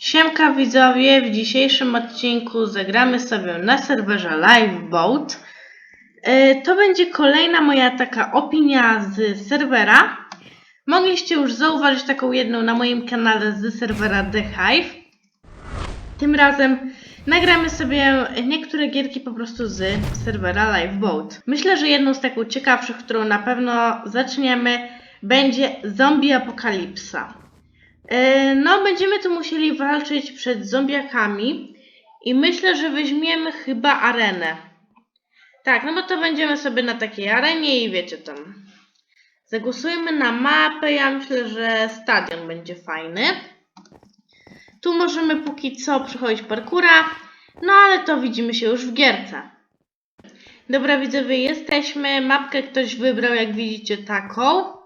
Siemka widzowie, w dzisiejszym odcinku zagramy sobie na serwerze Liveboat. E, To będzie kolejna moja taka opinia z serwera. Mogliście już zauważyć taką jedną na moim kanale z serwera The Hive. Tym razem nagramy sobie niektóre gierki po prostu z serwera Liveboat. Myślę, że jedną z taką ciekawszych, którą na pewno zaczniemy, będzie Zombie Apokalipsa. E, No, będziemy tu musieli walczyć przed zombiakami i myślę, że weźmiemy chyba arenę. Tak, no bo to będziemy sobie na takiej arenie i wiecie tam. Zagłosujemy na mapę. Ja myślę, że stadion będzie fajny. Tu możemy póki co przechodzić parkura, no ale to widzimy się już w gierce. Dobra, widzowie, jesteśmy. Mapkę ktoś wybrał, jak widzicie, taką.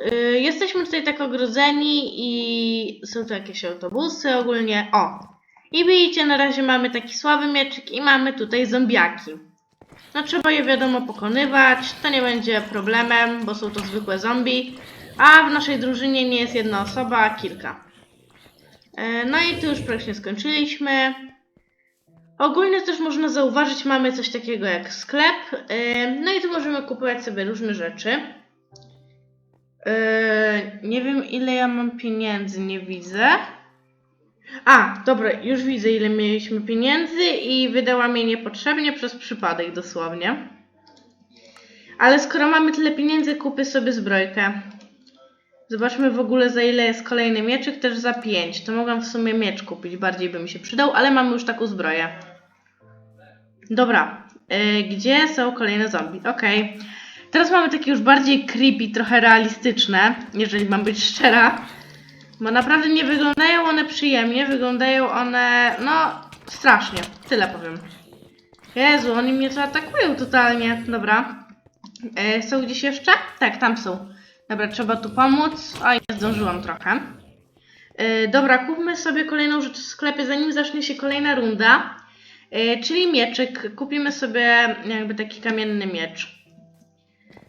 Y, Jesteśmy tutaj tak ogrodzeni i są tu jakieś autobusy ogólnie. O! I widzicie, na razie mamy taki słaby mieczyk i mamy tutaj zombiaki. No trzeba je wiadomo pokonywać, to nie będzie problemem, bo są to zwykłe zombie. A w naszej drużynie nie jest jedna osoba, a kilka. E, No i tu już praktycznie skończyliśmy. Ogólnie też można zauważyć, mamy coś takiego jak sklep. E, No i tu możemy kupować sobie różne rzeczy. Eee, nie wiem ile ja mam pieniędzy, nie widzę. A, dobra, już widzę ile mieliśmy pieniędzy i wydałam je niepotrzebnie przez przypadek dosłownie. Ale skoro mamy tyle pieniędzy, kupię sobie zbrojkę. Zobaczmy w ogóle za ile jest kolejny mieczyk, też za 5. To mogłam w sumie miecz kupić, bardziej by mi się przydał, ale mamy już taką zbroję. Dobra, yy, gdzie są kolejne zombie? Okej. Teraz mamy takie już bardziej creepy, trochę realistyczne, jeżeli mam być szczera. Bo naprawdę nie wyglądają one przyjemnie, wyglądają one, no, strasznie. Tyle powiem. Jezu, oni mnie tu atakują totalnie. Dobra. E, są gdzieś jeszcze? Tak, tam są. Dobra, trzeba tu pomóc. Oj, nie zdążyłam trochę. E, dobra, kupmy sobie kolejną rzecz w sklepie, zanim zacznie się kolejna runda. E, czyli mieczyk. Kupimy sobie jakby taki kamienny miecz.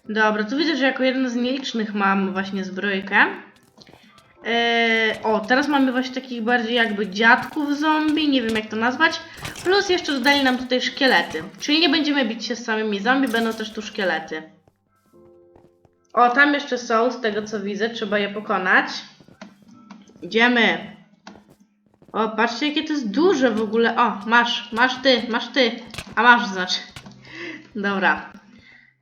Dobra, tu widzę, że jako jeden z nielicznych mam właśnie zbrojkę. Eee, o, teraz mamy właśnie takich bardziej jakby dziadków zombie, nie wiem jak to nazwać. Plus jeszcze dodali nam tutaj szkielety. Czyli nie będziemy bić się z samymi zombie, będą też tu szkielety. O, tam jeszcze są, z tego co widzę, trzeba je pokonać. Idziemy. O, patrzcie jakie to jest duże w ogóle. O, masz, masz ty, masz ty. A masz znaczy. Dobra.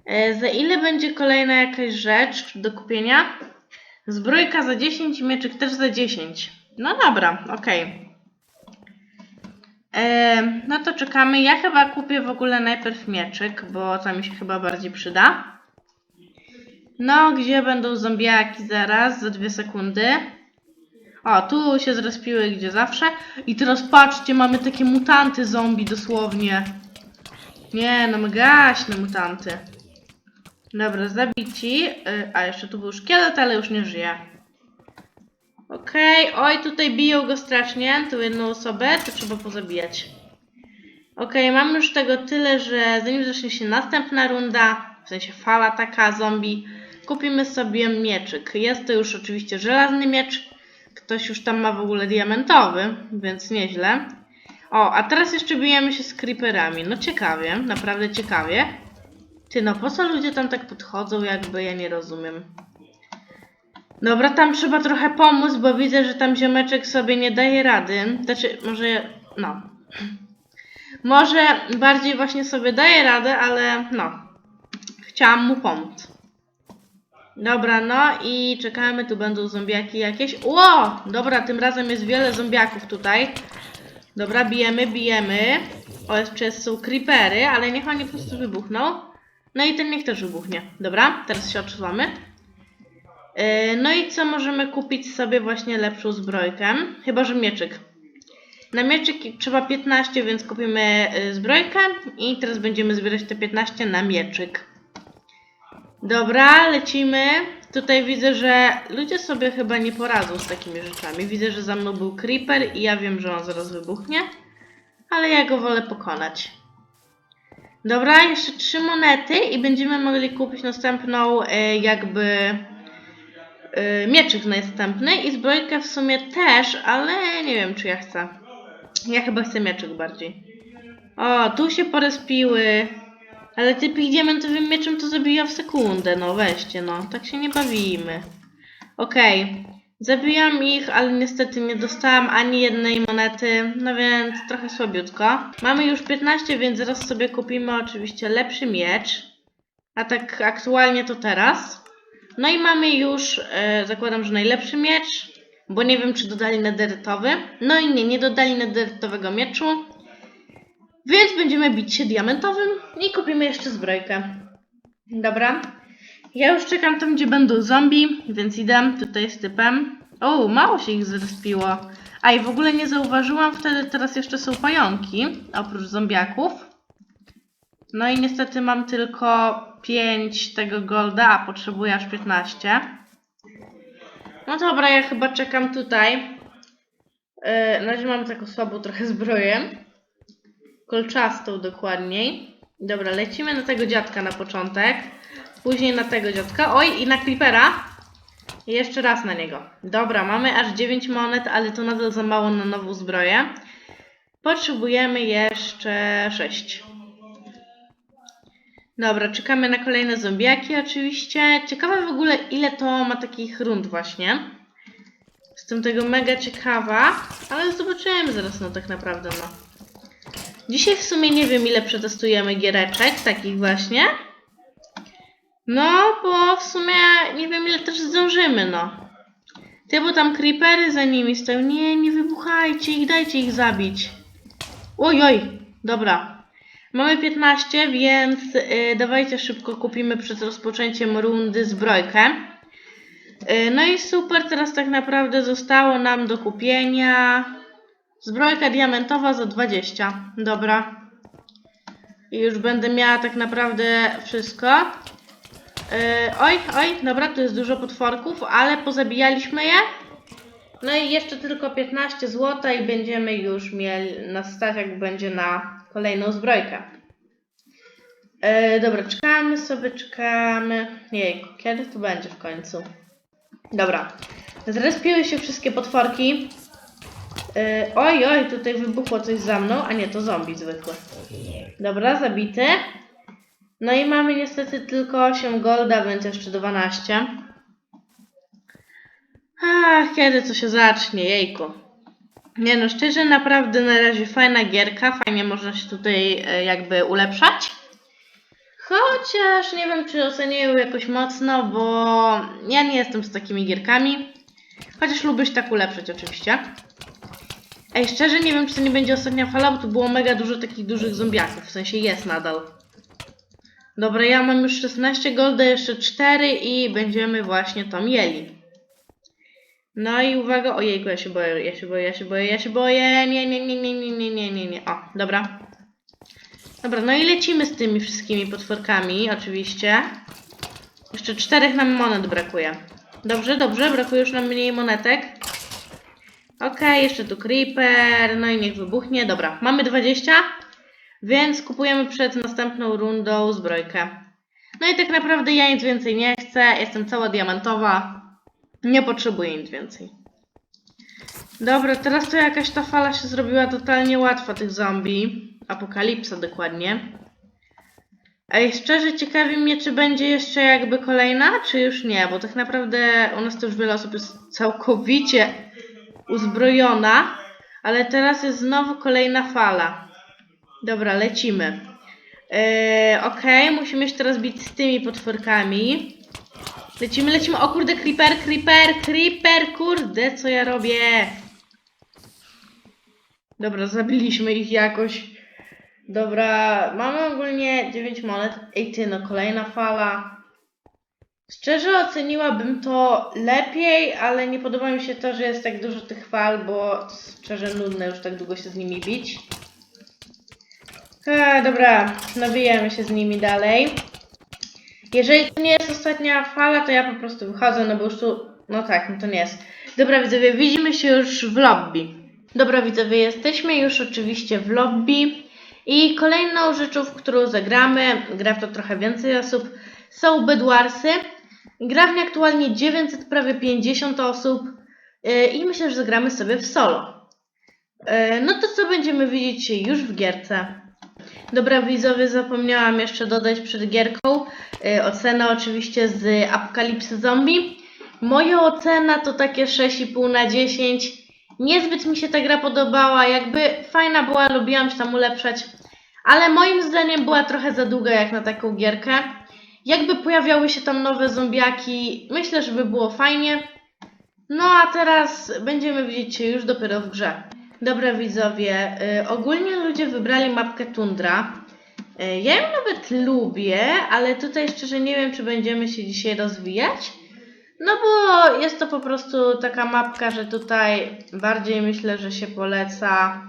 E, Za ile będzie kolejna jakaś rzecz do kupienia? Zbrojka za 10, mieczyk też za 10. No dobra, okej. E, No to czekamy. Ja chyba kupię w ogóle najpierw mieczyk, bo to mi się chyba bardziej przyda. No, gdzie będą zombiaki zaraz? Za dwie sekundy. O, tu się zrespiły gdzie zawsze. I teraz patrzcie, mamy takie mutanty zombie dosłownie. Nie, no gaśne mutanty. Dobra, zabici. Y, A, jeszcze tu był szkielet, ale już nie żyje. Okej, oj, tutaj biją go strasznie, tą jedną osobę, to trzeba pozabijać. Okej, mamy już tego tyle, że zanim zacznie się następna runda, w sensie fala taka zombie, kupimy sobie mieczyk. Jest to już oczywiście żelazny miecz, ktoś już tam ma w ogóle diamentowy, więc nieźle. O, a teraz jeszcze bijemy się z creeperami. No ciekawie, naprawdę ciekawie. Ty, no po co ludzie tam tak podchodzą, jakby ja nie rozumiem. Dobra, tam trzeba trochę pomóc, bo widzę, że tam ziomeczek sobie nie daje rady. Znaczy, może, no. Może bardziej właśnie sobie daje radę, ale no. Chciałam mu pomóc. Dobra, no i czekamy, tu będą zombiaki jakieś. Ło! Dobra, tym razem jest wiele zombiaków tutaj. Dobra, bijemy, bijemy. O, jeszcze są creepery, ale niech oni po prostu wybuchną. No i ten niech też wybuchnie. Dobra, teraz się odczuwamy. Yy, no i co możemy kupić sobie właśnie lepszą zbrojkę? Chyba, że mieczyk. Na mieczyk trzeba 15, więc kupimy yy, zbrojkę i teraz będziemy zbierać te 15 na mieczyk. Dobra, lecimy. Tutaj widzę, że ludzie sobie chyba nie poradzą z takimi rzeczami. Widzę, że za mną był creeper i ja wiem, że on zaraz wybuchnie. Ale ja go wolę pokonać. Dobra, jeszcze trzy monety i będziemy mogli kupić następną e, jakby yy, mieczyk następny i zbrojkę w sumie też, ale nie wiem czy ja chcę. Ja chyba chcę mieczyk bardziej. O, tu się porespiły. Ale typik diamentowym mieczem to zabija w sekundę, no weźcie, no. Tak się nie bawimy. Okej. Zabijam ich, ale niestety nie dostałam ani jednej monety, no więc trochę słabiutko. Mamy już 15, więc zaraz sobie kupimy oczywiście lepszy miecz. A tak aktualnie to teraz. No i mamy już, e, zakładam, że najlepszy miecz, bo nie wiem czy dodali nederytowy. No i nie, nie dodali nederytowego mieczu. Więc będziemy bić się diamentowym i kupimy jeszcze zbrojkę. Dobra. Ja już czekam tam, gdzie będą zombie, więc idę tutaj z typem. O, mało się ich zrespiło. A i w ogóle nie zauważyłam wtedy, teraz jeszcze są pająki, oprócz zombiaków. No i niestety mam tylko 5 tego golda, a potrzebuję aż 15. No dobra, ja chyba czekam tutaj. Yy, na razie mam taką słabą trochę zbroję. Kolczastą dokładniej. Dobra, lecimy na tego dziadka na początek. Później na tego dziadka. Oj, i na creepera. I jeszcze raz na niego. Dobra, mamy aż 9 monet, ale to nadal za mało na nową zbroję. Potrzebujemy jeszcze 6. Dobra, czekamy na kolejne zombiaki oczywiście. Ciekawe w ogóle ile to ma takich rund właśnie. Jestem tego mega ciekawa, ale zobaczymy zaraz no tak naprawdę no. Dzisiaj w sumie nie wiem ile przetestujemy giereczek, takich właśnie. No, bo w sumie nie wiem ile też zdążymy, no. Ty, bo tam creepery za nimi stoją. Nie, nie wybuchajcie ich, dajcie ich zabić. Oj, oj, dobra. Mamy 15, więc y, dawajcie szybko kupimy przed rozpoczęciem rundy zbrojkę. Y, no i super, teraz tak naprawdę zostało nam do kupienia zbrojka diamentowa za 20. Dobra. I już będę miała tak naprawdę wszystko. Yy, oj, oj, dobra, tu jest dużo potworków, ale pozabijaliśmy je. No i jeszcze tylko 15 zł i będziemy już mieli na stać, jak będzie na kolejną zbrojkę. Yy, dobra, czekamy sobie, czekamy. Jejku, kiedy to będzie w końcu? Dobra. Zrespiły się wszystkie potworki. Yy, oj, oj, tutaj wybuchło coś za mną, a nie, to zombie zwykły. Dobra, zabity. No i mamy niestety tylko 8 golda, więc jeszcze 12. Ach, kiedy to się zacznie, jejku. Nie no, szczerze, naprawdę na razie fajna gierka, fajnie można się tutaj e, jakby ulepszać. Chociaż nie wiem, czy ocenię ją jakoś mocno, bo ja nie jestem z takimi gierkami. Chociaż lubię się tak ulepszać oczywiście. Ej, szczerze nie wiem, czy to nie będzie ostatnia fala, bo tu było mega dużo takich dużych zombiaków, w sensie jest nadal. Dobra, ja mam już 16 golda, jeszcze 4 i będziemy właśnie to mieli. No i uwaga, ojejku, ja się boję, ja się boję, ja się boję, ja się boję, nie, nie, nie, nie, nie, nie, nie, nie, nie, o, dobra. Dobra, no i lecimy z tymi wszystkimi potworkami, oczywiście. Jeszcze czterech nam monet brakuje. Dobrze, dobrze, brakuje już nam mniej monetek. Okej, jeszcze tu creeper, no i niech wybuchnie, dobra, mamy 20. Więc kupujemy przed następną rundą zbrojkę. No i tak naprawdę ja nic więcej nie chcę. Jestem cała diamentowa. Nie potrzebuję nic więcej. Dobra, teraz to jakaś ta fala się zrobiła totalnie łatwa tych zombie. Apokalipsa dokładnie. Ej, szczerze ciekawi mnie, czy będzie jeszcze jakby kolejna, czy już nie, bo tak naprawdę u nas to już wiele osób jest całkowicie uzbrojona, ale teraz jest znowu kolejna fala. Dobra, lecimy. Yy, Okej, okay, musimy się teraz bić z tymi potworkami. Lecimy, lecimy. O kurde, creeper, creeper, creeper, kurde, co ja robię? Dobra, zabiliśmy ich jakoś. Dobra, mamy ogólnie 9 monet. Ej ty, no kolejna fala. Szczerze oceniłabym to lepiej, ale nie podoba mi się to, że jest tak dużo tych fal, bo szczerze nudne już tak długo się z nimi bić. A, dobra, nabijamy się z nimi dalej. Jeżeli to nie jest ostatnia fala, to ja po prostu wychodzę, no bo już tu... No tak, no to nie jest. Dobra widzowie, widzimy się już w lobby. Dobra widzowie, jesteśmy już oczywiście w lobby. I kolejną rzeczą, w którą zagramy, gra w to trochę więcej osób, są Bedwarsy. Gra w nie aktualnie 900, prawie 50 osób yy, i myślę, że zagramy sobie w solo. Yy, no to co będziemy widzieć już w gierce? Dobra widzowie, zapomniałam jeszcze dodać przed gierką yy, oczywiście z Apokalipsy Zombie. Moja ocena to takie 6,5 na 10. Niezbyt mi się ta gra podobała, jakby fajna była, lubiłam się tam ulepszać, ale moim zdaniem była trochę za długa jak na taką gierkę. Jakby pojawiały się tam nowe zombiaki, myślę, że by było fajnie. No a teraz będziemy widzieć się już dopiero w grze. Dobra widzowie, y, ogólnie ludzie wybrali mapkę Tundra. Y, ja ją nawet lubię, ale tutaj szczerze nie wiem, czy będziemy się dzisiaj rozwijać. No bo jest to po prostu taka mapka, że tutaj bardziej myślę, że się poleca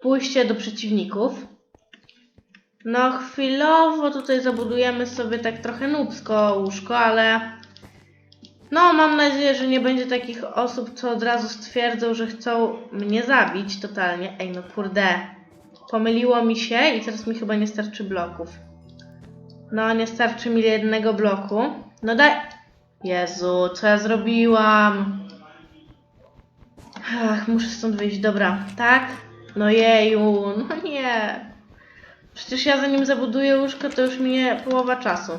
pójście do przeciwników. No chwilowo tutaj zabudujemy sobie tak trochę nubsko łóżko, ale no mam nadzieję, że nie będzie takich osób, co od razu stwierdzą, że chcą mnie zabić totalnie. Ej no kurde, pomyliło mi się i teraz mi chyba nie starczy bloków. No nie starczy mi jednego bloku. No daj... Jezu, co ja zrobiłam? Ach, muszę stąd wyjść, dobra, tak? No jeju, no nie. Przecież ja zanim zabuduję łóżko, to już minie połowa czasu.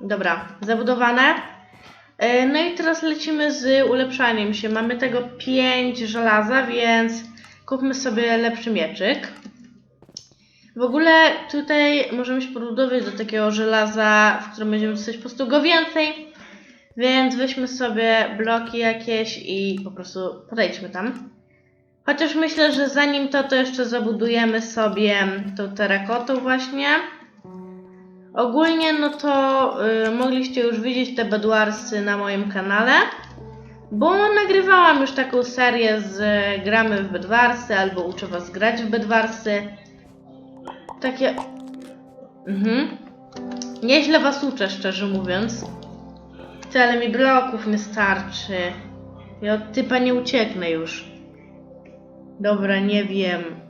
Dobra, zabudowane. E, No i teraz lecimy z ulepszaniem się. Mamy tego 5 żelaza, więc kupmy sobie lepszy mieczyk. W ogóle tutaj możemy się podbudować do takiego żelaza, w którym będziemy dostać po prostu go więcej. Więc weźmy sobie bloki jakieś i po prostu podejdźmy tam. Chociaż myślę, że zanim to, to jeszcze zabudujemy sobie tą terakotą właśnie. Ogólnie no to y, mogliście już widzieć te Bedwarsy na moim kanale. Bo nagrywałam już taką serię z y, gramy w Bedwarsy albo uczę was grać w Bedwarsy. Takie... Mhm. Nieźle was uczę, szczerze mówiąc. Wcale mi bloków nie starczy. Ja od typa nie ucieknę już. Dobra, nie wiem.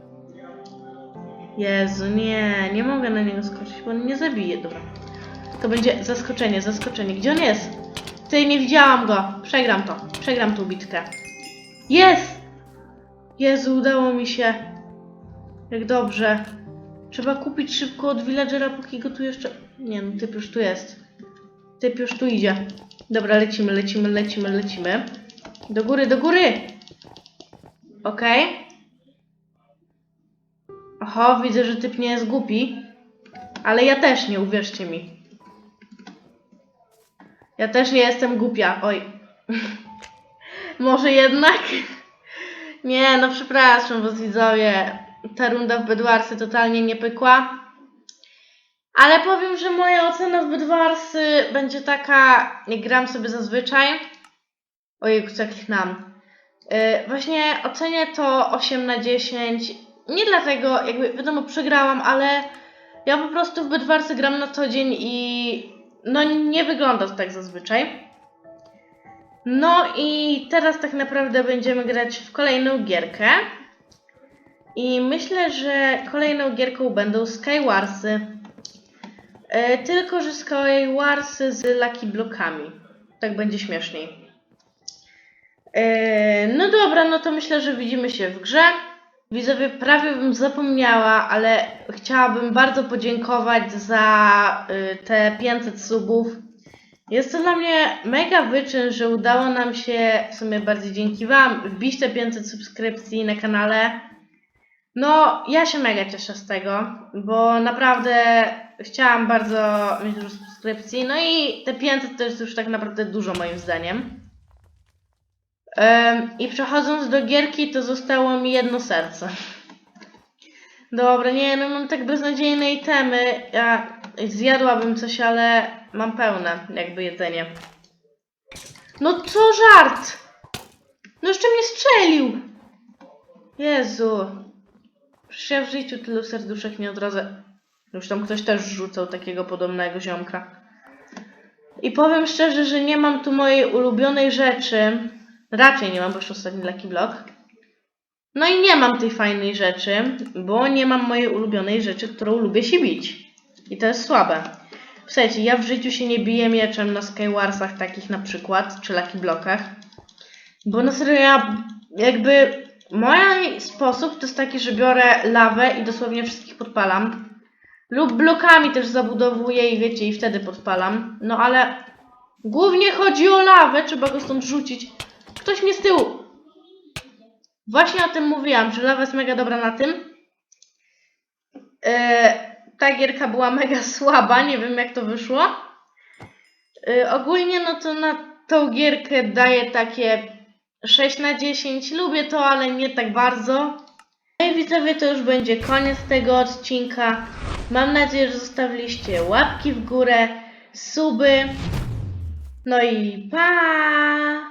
Jezu, nie, nie mogę na niego skoczyć, bo on mnie zabije. Dobra. To będzie zaskoczenie, zaskoczenie. Gdzie on jest? Tutaj nie widziałam go. Przegram to. Przegram tą bitkę. Jest! Jezu, udało mi się. Jak dobrze. Trzeba kupić szybko od villagera, póki go tu jeszcze... Nie no, typ już tu jest. Typ już tu idzie. Dobra, lecimy, lecimy, lecimy, lecimy. Do góry, do góry! Okej. Oho, widzę, że typ nie jest głupi. Ale ja też nie, uwierzcie mi. Ja też nie jestem głupia. Oj. Może jednak? Nie, no przepraszam was widzowie. Ta runda w Bedwarsy totalnie nie pykła. Ale powiem, że moja ocena w Bedwarsy będzie taka, jak gram sobie zazwyczaj. Ojej, co kliknęłam. Yy, właśnie ocenię to 8 na 10. Nie dlatego, jakby wiadomo, przegrałam, ale ja po prostu w Bedwarsy gram na co dzień i no nie wygląda to tak zazwyczaj. No i teraz tak naprawdę będziemy grać w kolejną gierkę. I myślę, że kolejną gierką będą Skywarsy. E, tylko, że Skywarsy z Lucky Blokami. Tak będzie śmieszniej. E, no dobra, no to myślę, że widzimy się w grze. Widzowie, prawie bym zapomniała, ale chciałabym bardzo podziękować za y, te 500 subów. Jest to dla mnie mega wyczyn, że udało nam się, w sumie bardziej dzięki Wam, wbić te 500 subskrypcji na kanale. No, ja się mega cieszę z tego, bo naprawdę chciałam bardzo mieć dużo subskrypcji. No i te 500 to jest już tak naprawdę dużo moim zdaniem. I przechodząc do gierki, to zostało mi jedno serce. Dobra, nie, no mam tak beznadziejne itemy. Ja zjadłabym coś, ale mam pełne jakby jedzenie. No co żart! No jeszcze mnie strzelił! Jezu. Przecież ja w życiu tylu serduszek nie odrodzę. Już tam ktoś też rzucał takiego podobnego ziomka. I powiem szczerze, że nie mam tu mojej ulubionej rzeczy. Raczej nie mam, bo już ostatni Lucky Block. No i nie mam tej fajnej rzeczy, bo nie mam mojej ulubionej rzeczy, którą lubię się bić. I to jest słabe. Słuchajcie, ja w życiu się nie biję mieczem na Skywarsach takich na przykład, czy Lucky Blockach. Bo na serio ja jakby mój sposób to jest taki, że biorę lawę i dosłownie wszystkich podpalam. Lub blokami też zabudowuję i wiecie, i wtedy podpalam. No ale głównie chodzi o lawę, trzeba go stąd rzucić. Ktoś mnie z tyłu. Właśnie o tym mówiłam, że lawa jest mega dobra na tym. E, ta gierka była mega słaba, nie wiem jak to wyszło. E, ogólnie no to na tą gierkę daję takie 6 na 10. Lubię to, ale nie tak bardzo. No i widzowie, to już będzie koniec tego odcinka. Mam nadzieję, że zostawiliście łapki w górę, suby. No i pa!